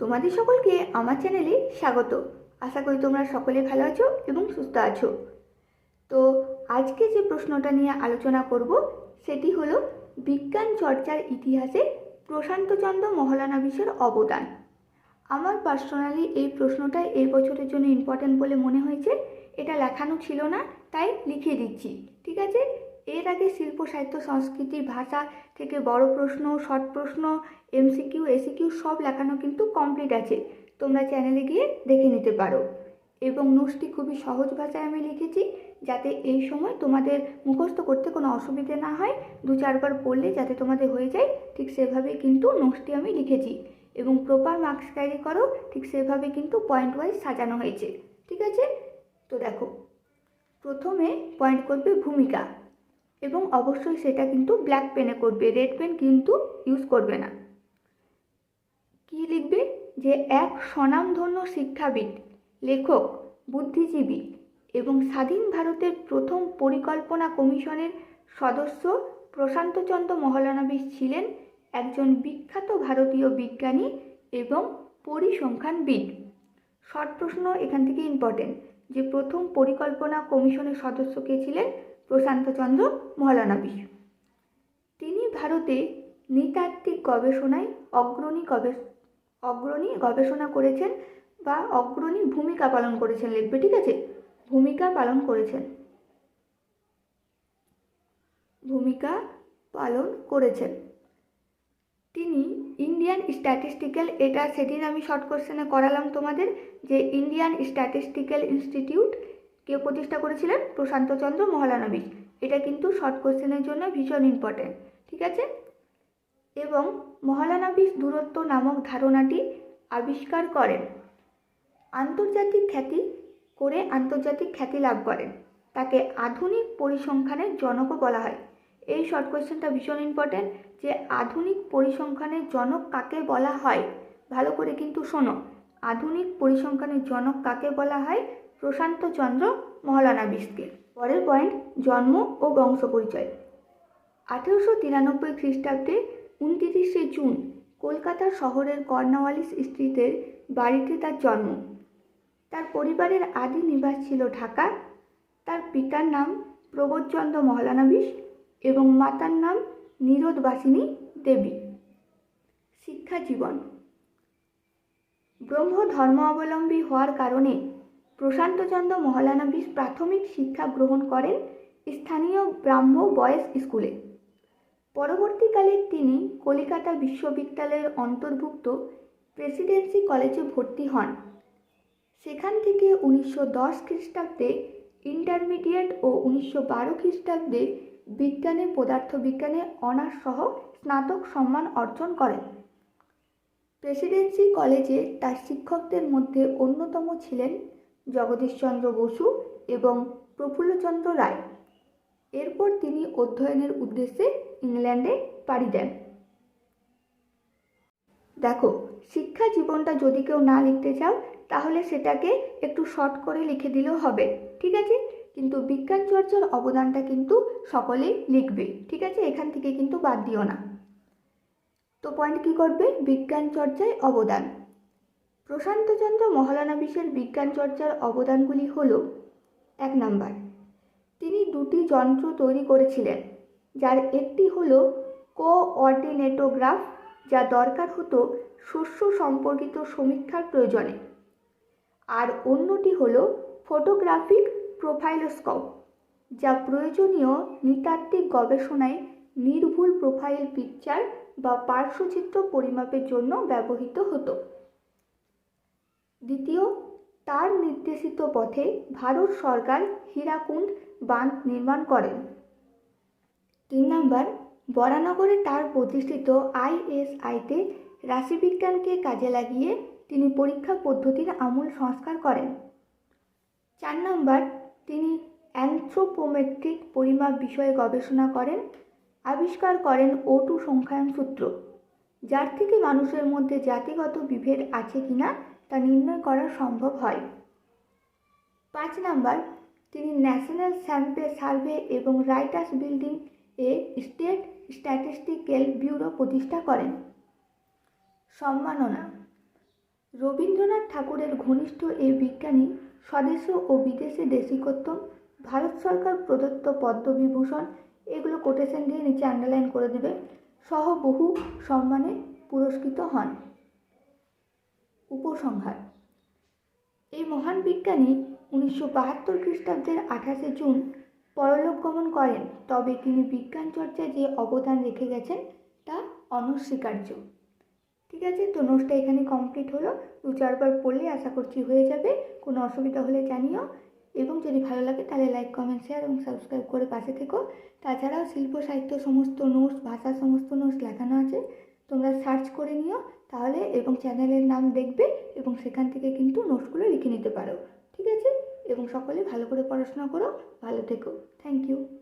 তোমাদের সকলকে আমার চ্যানেলে স্বাগত। আশা করি তোমরা সকলে ভালো আছো এবং সুস্থ আছো। তো আজকে যে প্রশ্নটা নিয়ে আলোচনা করব, সেটি হলো বিজ্ঞান চর্চার ইতিহাসে প্রশান্তচন্দ্র মহলানবিশের অবদান। আমার পার্সোনালি এই প্রশ্নটা এই বছরের জন্য ইম্পর্ট্যান্ট বলে মনে হয়েছে। এটা লেখানো ছিল না, তাই লিখে দিচ্ছি, ঠিক আছে? এর আগে শিল্প, সাহিত্য সংস্কৃতি ভাষা থেকে বড় প্রশ্ন, শর্ট প্রশ্ন এমসিকিউ এসিকিউ সব লেখানো কিন্তু কমপ্লিট আছে। তোমরা চ্যানেলে গিয়ে দেখে নিতে পারো। এবং নোটসটি খুবই সহজ ভাষায় আমি লিখেছি যাতে এই সময় তোমাদের মুখস্থ করতে কোনো অসুবিধে না হয়। দু চারবার পড়লে যাতে তোমাদের হয়ে যায়, ঠিক সেভাবে কিন্তু নোটসটি আমি লিখেছি। এবং প্রপার মার্কস ক্যারি করো, ঠিক সেভাবে কিন্তু পয়েন্ট ওয়াইজ সাজানো হয়েছে। ঠিক আছে? তো দেখো, প্রথমে পয়েন্ট করবে ভূমিকা। এবং অবশ্যই সেটা কিন্তু ব্ল্যাক পেনে করবে রেড পেন কিন্তু ইউজ করবে না। কি লিখবে? যে এক স্বনামধন্য শিক্ষাবিদ, লেখক, বুদ্ধিজীবী এবং স্বাধীন ভারতের প্রথম পরিকল্পনা কমিশনের সদস্য প্রশান্তচন্দ্র মহলানবিশ ছিলেন একজন বিখ্যাত ভারতীয় বিজ্ঞানী এবং পরিসংখ্যানবিদ। শর্ট প্রশ্ন এখান থেকে ইম্পর্টেন্ট যে প্রথম পরিকল্পনা কমিশনের সদস্য কে ছিলেন? প্রশান্তচন্দ্র মহলানবিশ তিনি ভারতে নৃতাত্ত্বিক গবেষণায় অগ্রণী গবেষ, অগ্রণী গবেষণা করেছেন বা অগ্রণী ভূমিকা পালন করেছেন, লিখবে, ঠিক আছে? ভূমিকা পালন করেছেন। ভূমিকা পালন করেছেন। তিনি ইন্ডিয়ান স্ট্যাটিস্টিক্যাল, এটা সেদিন আমি শর্ট কোশ্চেনে করালাম তোমাদের, যে ইন্ডিয়ান স্ট্যাটিস্টিক্যাল ইনস্টিটিউট কে প্রতিষ্ঠা করেছিলেন? প্রশান্তচন্দ্র মহলানবিশ এটা কিন্তু শর্ট কোশ্চেনের জন্য ভীষণ ইম্পর্টেন্ট ঠিক আছে? এবং মহলানবিশ দূরত্ব নামক ধারণাটি আবিষ্কার করেন। আন্তর্জাতিক খ্যাতি করে আন্তর্জাতিক খ্যাতি লাভ করেন। তাকে আধুনিক পরিসংখ্যানের জনকও বলা হয়। এই শর্ট কোয়েশ্চেনটা ভীষণ ইম্পর্ট্যান্ট যে আধুনিক পরিসংখ্যানের জনক কাকে বলা হয়? ভালো করে কিন্তু শোনো। আধুনিক পরিসংখ্যানের জনক কাকে বলা হয়? প্রশান্তচন্দ্র মহলানাবিশকে পরের পয়েন্ট, জন্ম ও বংশ পরিচয়। আঠেরোশো তিরানব্বই খ্রিস্টাব্দে উনতিরিশে জুন কলকাতার শহরের কর্নাওয়ালিস স্ট্রিটের বাড়িতে তার জন্ম। তার পরিবারের আদি নিবাস ছিল ঢাকা। তার পিতার নাম প্রবোধচন্দ্র মহলানবিশ এবং মাতার নাম নীরোদবাসিনী দেবী। শিক্ষা জীবন। ব্রহ্ম ধর্ম অবলম্বী হওয়ার কারণে প্রশান্তচন্দ্র মহলানবিশ প্রাথমিক শিক্ষা গ্রহণ করেন স্থানীয় ব্রাহ্ম বয়েজ স্কুলে। পরবর্তীকালে তিনি কলিকাতা বিশ্ববিদ্যালয়ের অন্তর্ভুক্ত প্রেসিডেন্সি কলেজে ভর্তি হন। সেখান থেকে উনিশশো দশ খ্রিস্টাব্দে ইন্টারমিডিয়েট ও উনিশশো বারো খ্রিস্টাব্দে বিজ্ঞানে, পদার্থবিজ্ঞানে অনার্স সহ স্নাতক সম্মান অর্জন করেন। প্রেসিডেন্সি কলেজে তার শিক্ষকদের মধ্যে অন্যতম ছিলেন জগদীশচন্দ্র বসু এবং প্রফুল্লচন্দ্র রায়। এরপর তিনি অধ্যয়নের উদ্দেশ্যে ইংল্যান্ডে পাড়ি দেন। দেখো, শিক্ষা জীবনটা যদি কেউ না লিখতে চাও, তাহলে সেটাকে একটু শর্ট করে লিখে দিলেও হবে, ঠিক আছে? কিন্তু বিজ্ঞান চর্চার অবদানটা কিন্তু সকলেই লিখবে, ঠিক আছে? এখান থেকে কিন্তু বাদ দিও না। তো পয়েন্ট কী করবে? বিজ্ঞান চর্চায় অবদান। প্রশান্তচন্দ্র মহলানবিশের বিজ্ঞান চর্চার অবদানগুলি হল এক নাম্বার, তিনি দুটি যন্ত্র তৈরি করেছিলেন, যার একটি হল কোঅর্ডিনেটোগ্রাফ, যা দরকার হতো শস্য সম্পর্কিত সমীক্ষার প্রয়োজনে, আর অন্যটি হল ফটোগ্রাফিক প্রোফাইলোস্কোপ, যা প্রয়োজনীয় নৃতাত্ত্বিক গবেষণায় নির্ভুল প্রোফাইল পিকচার বা পার্শ্বচিত্র পরিমাপের জন্য ব্যবহৃত হতো। দ্বিতীয়, তার নির্দেশিত পথে ভারত সরকার হীরাকুণ্ড বাঁধ নির্মাণ করেন। তিন নম্বর, বরানগরে তার প্রতিষ্ঠিত আইএসআইতে রাশিবিজ্ঞানকে কাজে লাগিয়ে তিনি পরীক্ষা পদ্ধতির আমূল সংস্কার করেন। চার নম্বর, তিনি অ্যানথ্রোপোমেট্রিক পরিমাপ বিষয়ে গবেষণা করেন, আবিষ্কার করেন ও টু সংখ্যায়ন সূত্র, যার থেকে মানুষের মধ্যে জাতিগত বিভেদ আছে কিনা তা নির্ণয় করা সম্ভব হয়। পাঁচ নাম্বার, তিনি ন্যাশনাল স্যাম্পে সার্ভে এবং রাইটার্স বিল্ডিং এ স্টেট স্ট্যাটিস্টিক্যাল ব্যুরো প্রতিষ্ঠা করেন। সম্মাননা, রবীন্দ্রনাথ ঠাকুরের ঘনিষ্ঠ এই বিজ্ঞানী, স্বদেশ ও বিদেশে দেশিকত্ব ভারত সরকার প্রদত্ত পদ্মবিভূষণ, এগুলো কোটেশন দিয়ে নিচে আন্ডারলাইন করে দেবে। সহ বহু সম্মানে পুরস্কৃত হন। উপসংহার। এই মহান বিজ্ঞানী উনিশশো বাহাত্তর খ্রিস্টাব্দের আঠাশে জুন পরলোক গমন করেন। তবে তিনি বিজ্ঞান চর্চায় যে অবদান রেখে গেছেন, তা অনস্বীকার্য। ঠিক আছে, তো নোটসটা এখানে কমপ্লিট হলো। দু চারবার পড়লে আশা করছি হয়ে যাবে। কোনো অসুবিধা হলে জানিও। এবং যদি ভালো লাগে তাহলে লাইক কমেন্ট শেয়ার এবং সাবস্ক্রাইব করে পাশে থেকো। তাছাড়াও শিল্প, সাহিত্য সমস্ত নোটস, ভাষা সমস্ত নোটস লেখানো আছে। তোমরা সার্চ করে নিও। তাহলে এবং চ্যানেলের নাম দেখবে এবং সেখান থেকে কিন্তু নোটসগুলো লিখে নিতে পারো। ঠিক আছে? এবং সকলে ভালো করে পড়াশোনা করো, ভালো থেকো। Thank you